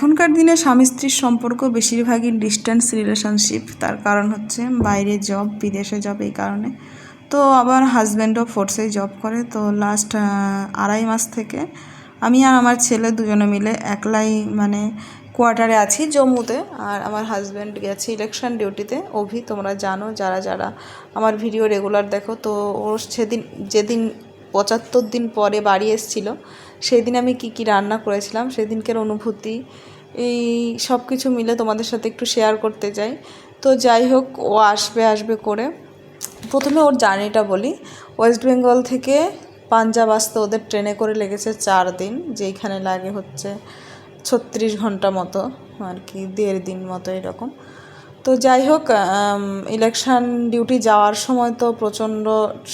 এখনকার দিনে স্বামী স্ত্রীর সম্পর্ক বেশিরভাগই ডিস্ট্যান্স রিলেশনশিপ। তার কারণ হচ্ছে বাইরে জব, বিদেশে জব এই কারণে। তো আবার হাজব্যান্ডও ফোর্সেই জব করে। তো লাস্ট আড়াই মাস থেকে আমি আর আমার ছেলে দুজনে মিলে একলাই মানে কোয়ার্টারে আছি জম্মুতে। আর আমার হাজব্যান্ড গেছে ইলেকশন ডিউটিতে অভি, তোমরা জানো, যারা যারা আমার ভিডিও রেগুলার দেখো, তো ওর সেদিন, যেদিন পঁচাত্তর দিন পরে বাড়ি এসেছিল সেদিন আমি কি কি রান্না করেছিলাম, সেদিনকার অনুভূতি, এই সব কিছু মিলে তোমাদের সাথে একটু শেয়ার করতে চাই। তো যাই হোক, ও আসবে আসবে করে। প্রথমে ওর জার্নিটা বলি। ওয়েস্ট বেঙ্গল থেকে পাঞ্জাব আসতে ওদের ট্রেনে করে লেগেছে চার দিন, যেইখানে লাগে হচ্ছে ছত্রিশ ঘণ্টা মতো, আর কি দেড় দিন মতো এরকম। তো যাই হোক ইলেকশন ডিউটি যাওয়ার সময় তো প্রচণ্ড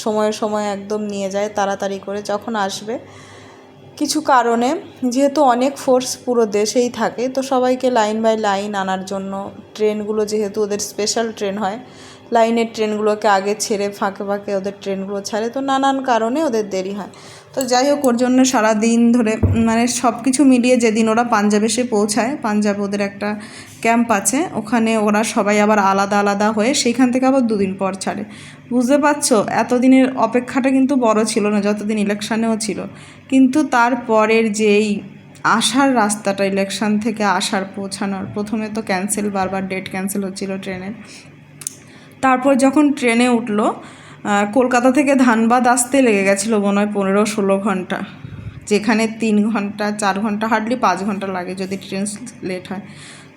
সময়ে, সময় একদম নিয়ে যায়, তাড়াতাড়ি করে যখন আসবে কিছু কারণে, যেহেতু অনেক ফোর্স পুরো দেশেই থাকে, তো সবাইকে লাইন বাই লাইন আনার জন্য ট্রেনগুলো যেহেতু ওদের স্পেশাল ট্রেন হয় লাইনের ট্রেনগুলোকে আগে ছেড়ে ফাঁকে ফাঁকে ওদের ট্রেনগুলো ছাড়ে। তো নানান কারণে ওদের দেরি হয়। তো যাই হোক, ওর জন্য সারা দিন ধরে মানে সব কিছু মিলিয়ে যেদিন ওরা পাঞ্জাবে এসে পৌঁছায়, পাঞ্জাব ওদের একটা ক্যাম্প আছে। ওখানে ওরা সবাই আবার আলাদা আলাদা হয়ে সেইখান থেকে আবার দুদিন পর ছাড়ে। বুঝতে পারছ? এতদিনের অপেক্ষাটা কিন্তু বড় ছিল না, যতদিন ইলেকশানেও ছিল। কিন্তু তারপরের যেই আসার রাস্তাটা, ইলেকশান থেকে আসার পৌঁছানোর, প্রথমে তো ক্যান্সেল বারবার ডেট ক্যান্সেল হচ্ছিল ট্রেনের। তারপর যখন ট্রেনে উঠল কলকাতা থেকে ধানবাদ আসতে লেগে গেছিল মনে হয় পনেরো ষোলো ঘণ্টা। যেখানে তিন ঘণ্টা, চার ঘণ্টা হার্ডলি পাঁচ ঘণ্টা লাগে যদি ট্রেন লেট হয়।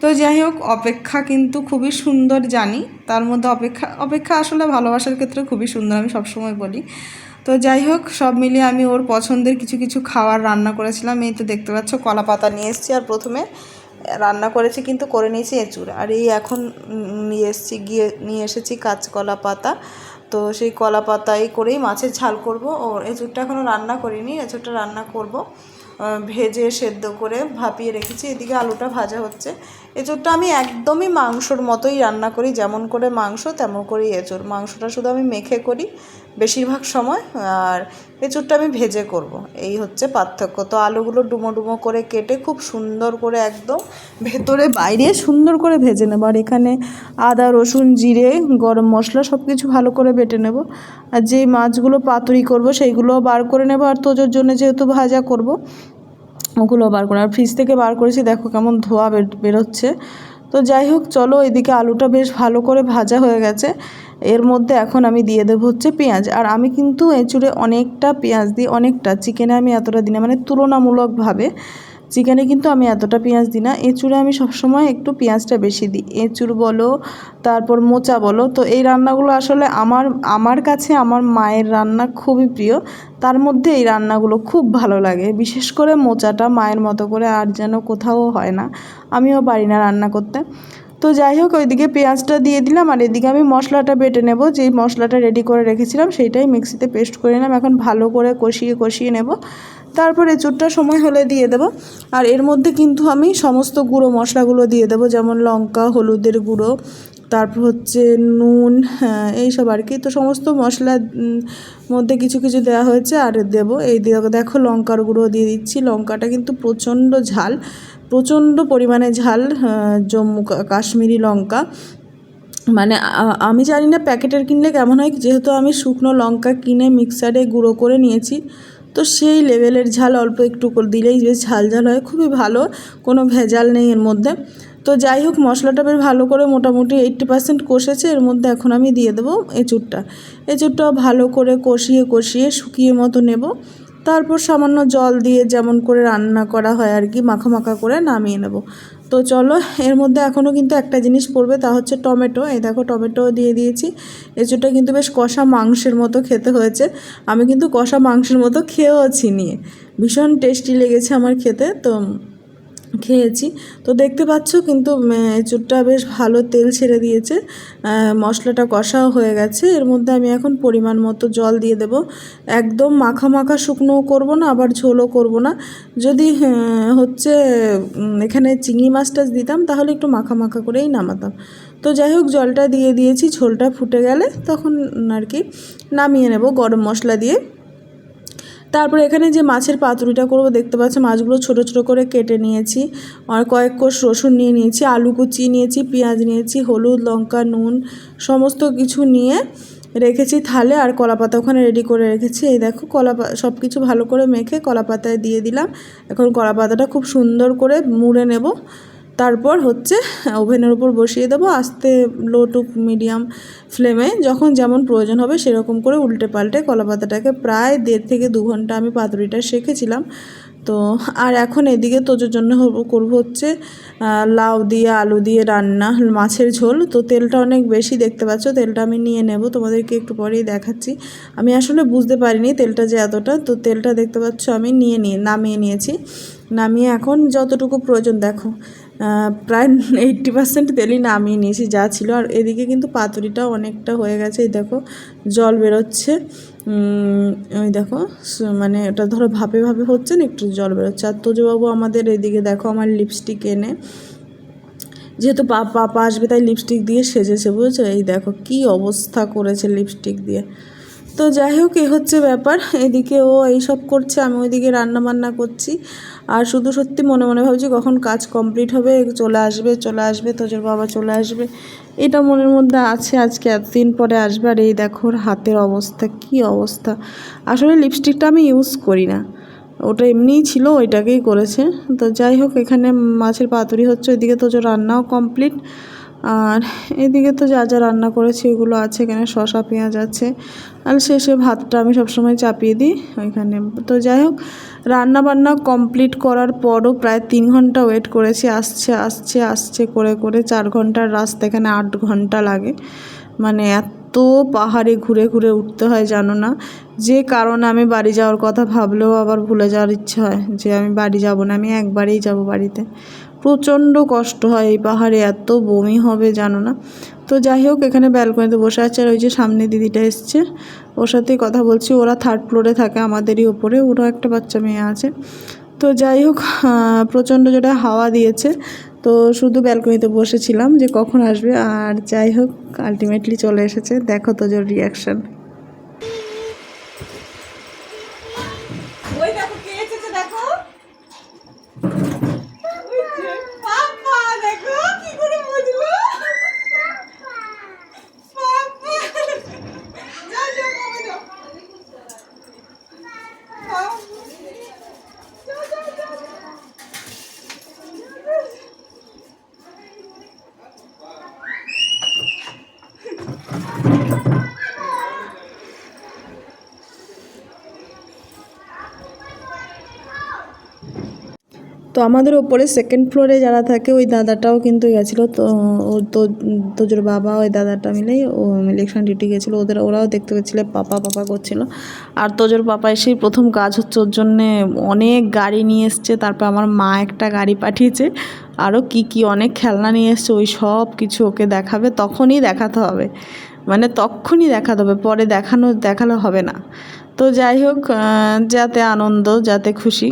তো যাই হোক, অপেক্ষা কিন্তু খুবই সুন্দর জানি। তার মধ্যে অপেক্ষা অপেক্ষা আসলে ভালোবাসার ক্ষেত্রে খুবই সুন্দর, আমি সবসময় বলি। তো যাই হোক, সব মিলিয়ে আমি ওর পছন্দের কিছু কিছু খাবার রান্না করেছিলাম। এই তো দেখতে পাচ্ছ কলা পাতা নিয়ে এসেছি আর প্রথমে রান্না করেছি, কিন্তু করে নিয়েছি এঁচুড় আর এই এখন নিয়ে এসেছি, গিয়ে নিয়ে এসেছি কাঁচকলা পাতা। তো সেই কলা পাতাই করেই মাছের ঝাল করব। ও, এঁচুরটা এখনও রান্না করিনি এঁচুড়টা রান্না করব। ভেজে সেদ্ধ করে ভাপিয়ে রেখেছি, এদিকে আলুটা ভাজা হচ্ছে। এঁচুড়টা আমি একদমই মাংসর মতোই রান্না করি, যেমন করে মাংস, তেমন করেই এঁচুড় মাংসটা শুধু আমি মেখে করি বেশিরভাগ সময়, আর এঁচুড়টা আমি ভেজে করব। এই হচ্ছে পার্থক্য। তো আলুগুলো ডুমো ডুমো করে কেটে খুব সুন্দর করে একদম ভেতরে বাইরে সুন্দর করে ভেজে নেব। আর এখানে আদা, রসুন, জিরে, গরম মশলা সব কিছু ভালো করে বেটে নেব। আর যেই মাছগুলো পাতুরি করব সেইগুলো বার করে নেব। আর তোজোর জন্য যেহেতু ভাজা করব, ওগুলো বার করে আর ফ্রিজ থেকে বার করেছি, দেখো কেমন ধোয়া বেরোচ্ছে। তো যাই হোক, চলো এদিকে আলুটা বেশ ভালো করে ভাজা হয়ে গেছে। এর মধ্যে এখন আমি দিয়ে দেবো হচ্ছে পেঁয়াজ। আর আমি কিন্তু এঁচুড়ে অনেকটা পেঁয়াজ দিই, অনেকটা। চিকেনে আমি এতটা দিই না মানে তুলনামূলকভাবে। চিকেনে কিন্তু আমি এতটা পেঁয়াজ দিই না। এঁচুড়ে আমি সবসময় একটু পেঁয়াজটা বেশি দিই। এঁচুড় বলো, তারপর মোচা বলো, তো এই রান্নাগুলো আসলে আমার আমার কাছে আমার মায়ের রান্না খুবই প্রিয়। তার মধ্যে এই রান্নাগুলো খুব ভালো লাগে। বিশেষ করে মোচাটা মায়ের মতো করে আর যেন কোথাও হয় না। আমিও পারি না রান্না করতে। তো যাই হোক, ওইদিকে পেঁয়াজটা দিয়ে দিলাম আর এদিকে আমি মশলাটা বেটে নেব। যেই মশলাটা রেডি করে রেখেছিলাম, সেইটাই মিক্সিতে পেস্ট করে নিলাম। এখন ভালো করে কষিয়ে কষিয়ে নেব। তারপরে চুটটা সময় হলে দিয়ে দেবো। আর এর মধ্যে কিন্তু আমি সমস্ত গুঁড়ো মশলাগুলো দিয়ে দেবো যেমন লঙ্কা হলুদের গুঁড়ো তারপর হচ্ছে নুন হ্যাঁ এইসব আর কি। তো সমস্ত মশলা উম, মধ্যে কিছু কিছু দেওয়া হয়েছে আর দেবো। এই দেখো লঙ্কার গুঁড়ো দিয়ে দিচ্ছি। লঙ্কাটা কিন্তু প্রচণ্ড ঝাল প্রচণ্ড পরিমাণে ঝাল জম্মু কাশ্মীরি লঙ্কা। মানে আমি জানি না প্যাকেটের কিনলে কেমন হয় যেহেতু আমি শুকনো লঙ্কা কিনে মিক্সারে গুঁড়ো করে নিয়েছি। তো সেই লেভেলের ঝাল অল্প একটু করে দিলেই বেশ ঝাল ঝাল হয়, খুবই ভালো, কোনো ভেজাল নেই এর মধ্যে। তো যাই হোক, মশলাটা বেশ ভালো করে মোটামুটি এইট্টি পার্সেন্ট কষেছে, এর মধ্যে এখন আমি দিয়ে দেবো এঁচুরটা। এঁচুড়টা ভালো করে কষিয়ে কষিয়ে শুকিয়ে মতো নেব। তারপর সামান্য জল দিয়ে যেমন করে রান্না করা হয় আর কি, মাখা মাখা করে নামিয়ে নেব। তো চলো, এর মধ্যে এখনও কিন্তু একটা জিনিস পড়বে, তা হচ্ছে টমেটো। এই দেখো, টমেটো দিয়ে দিয়েছি। এঁচুড়টা কিন্তু বেশ কষা মাংসের মতো খেতে হয়েছে। আমি কিন্তু কষা মাংসের মতো খেয়েওছি নিয়ে। ভীষণ টেস্টি লেগেছে আমার খেতে, তো খেয়েছি। তো দেখতে পাচ্ছ কিন্তু উম, এঁচুড়টা বেশ ভালো তেল ছেড়ে দিয়েছে। মশলাটা কষাও হয়ে গেছে। এর মধ্যে আমি এখন পরিমাণ মতো জল দিয়ে দেব। একদম মাখা মাখা শুকনোও করব না আবার ঝোলও করব না। যদি হচ্ছে এখানে চিংড়ি মাছ টাছ দিতাম তাহলে একটু মাখা মাখা করেই নামাতাম। তো যাই হোক জলটা দিয়ে দিয়েছি ঝোলটা ফুটে গেলে তখন আর কি নামিয়ে নেব গরম মশলা দিয়ে। তারপরে এখানে যে মাছের পাতুরিটা করব, দেখতে পাচ্ছি মাছগুলো ছোট ছোট করে কেটে নিয়েছি। আর কয়েক কোষ রসুন নিয়ে নিয়েছি, আলু কুচি নিয়েছি, পেঁয়াজ নিয়েছি, হলুদ, লঙ্কা, নুন, সমস্ত কিছু নিয়ে রেখেছি থালে আর কলা পাতা ওখানে রেডি করে রেখেছি। এই দেখো কলা সব কিছু ভালো করে মেখে কলা পাতায় দিয়ে দিলাম। এখন কলা পাতাটা খুব সুন্দর করে মুড়ে নেব। তারপর হচ্ছে ওভেনের উপর বসিয়ে দেবো আস্তে লো টু মিডিয়াম ফ্লেমে যখন যেমন প্রয়োজন হবে সেরকম করে উল্টে পাল্টে কলা পাতাটাকে প্রায় দেড় থেকে দু ঘণ্টা আমি পাতুরিটা শেখেছিলাম তো আর এখন এদিকে তোজোর জন্য করব হচ্ছে লাউ দিয়ে আলু দিয়ে রান্না, মাছের ঝোল। তো তেলটা অনেক বেশি দেখতে পাচ্ছ, তেলটা আমি নিয়ে নেব, তোমাদেরকে একটু পরেই দেখাচ্ছি। আমি আসলে বুঝতে পারিনি তেলটা যে এতটা, তো তেলটা দেখতে পাচ্ছ আমি নিয়ে নিয়ে, নামিয়ে নিয়েছি। নামিয়ে এখন যতটুকু প্রয়োজন, দেখো প্রায় এইট্টি পার্সেন্ট তেলই নামিয়ে নিয়েছি, যা ছিল। আর এদিকে কিন্তু পাতুরিটাও অনেকটা হয়ে গেছে। এই দেখো, জল বেরোচ্ছে। ওই দেখো মানে ওটা ধরো ভাপে ভাপে হচ্ছে না, একটু জল বেরোচ্ছে। আর তোজবাবু আমাদের এদিকে দেখো, আমার লিপস্টিক এনে। যেহেতু পাপা আসবে, তাই লিপস্টিক দিয়ে সেজেছে, বুঝেছ? এই দেখো, কি অবস্থা করেছে লিপস্টিক দিয়ে। তো যাই হোক এই হচ্ছে ব্যাপার। এদিকে ও এইসব করছে, আমি ওইদিকে রান্না বান্না করছি। আর শুধু সত্যি মনে মনে ভাবছি কখন কাজ কমপ্লিট হবে, চলে আসবে চলে আসবে, তোজোর বাবা চলে আসবে। এটা মনের মধ্যে আছে আজকে, এতদিন পরে আসবে। আর এই দেখো হাতের অবস্থা, কি অবস্থা। আসলে লিপস্টিকটা আমি ইউজ করি না। ওটা এমনিই ছিল, ওইটাকেই করেছে। তো যাই হোক, এখানে মাছের পাতুরি হচ্ছে, ওইদিকে তোজোর রান্নাও কমপ্লিট আর এদিকে তো যা যা রান্না করেছি এগুলো আছে, এখানে শসা, পেঁয়াজ আছে। আর শেষে ভাতটা আমি সবসময় চাপিয়ে দিই ওইখানে। তো যাই হোক রান্না বান্না কমপ্লিট করার পরও প্রায় তিন ঘণ্টা ওয়েট করেছি। আসছে আসছে আসছে করে করে চার ঘণ্টার রাস্তা, এখানে আট ঘণ্টা লাগে। মানে এত পাহাড়ে ঘুরে ঘুরে উঠতে হয়, জানো না? যে কারণে আমি বাড়ি যাওয়ার কথা ভাবলেও আবার ভুলে যাওয়ার ইচ্ছে হয় যে আমি বাড়ি যাব না, আমি একবারেই যাব বাড়িতে। প্রচণ্ড কষ্ট হয় এই পাহাড়ে, এত বমি হবে, জানো না। তো যাই হোক, এখানে ব্যালকনিতে বসে আছে আর ওই যে সামনে দিদিটা এসছে। ওর সাথেই কথা বলছি, ওরা থার্ড ফ্লোরে থাকে আমাদেরই ওপরে, ওরও একটা বাচ্চা মেয়ে আছে। তো যাই হোক প্রচণ্ড যেটা হাওয়া দিয়েছে, তো শুধু ব্যালকনিতে বসেছিলাম যে কখন আসবে। আর যাই হোক আলটিমেটলি চলে এসেছে। দেখো তো জোর রিয়াকশন ওই দেখো কে এসেছে দেখো পাপা দেখো কি করে বুঝলো পাপা যাও যাও বাবা যাও যাও যাও যাও যাও তো আমাদের ওপরে সেকেন্ড ফ্লোরে যারা থাকে, ওই দাদাটাও কিন্তু গেছিল। তো, ও, তো, তোজোর বাবা, ওই দাদাটা মিলেই ও ইলেকশন ডিউটি গেছিল। ওদের, ওরাও দেখতে পেয়েছিল, পাপা পাপা করছিল। আর তোজোর পাপা এসেই প্রথম কাজ হচ্ছে ওর জন্যে অনেক গাড়ি নিয়ে এসছে। তারপর আমার মা একটা গাড়ি পাঠিয়েছে। আরও কি কি অনেক খেলনা নিয়ে এসছে, ওই সব কিছু ওকে দেখাবে, তখনই দেখাতে হবে। মানে তখনই দেখাতে হবে, পরে দেখানো, দেখালে হবে না। তো যাই হোক যাতে আনন্দ, যাতে খুশি।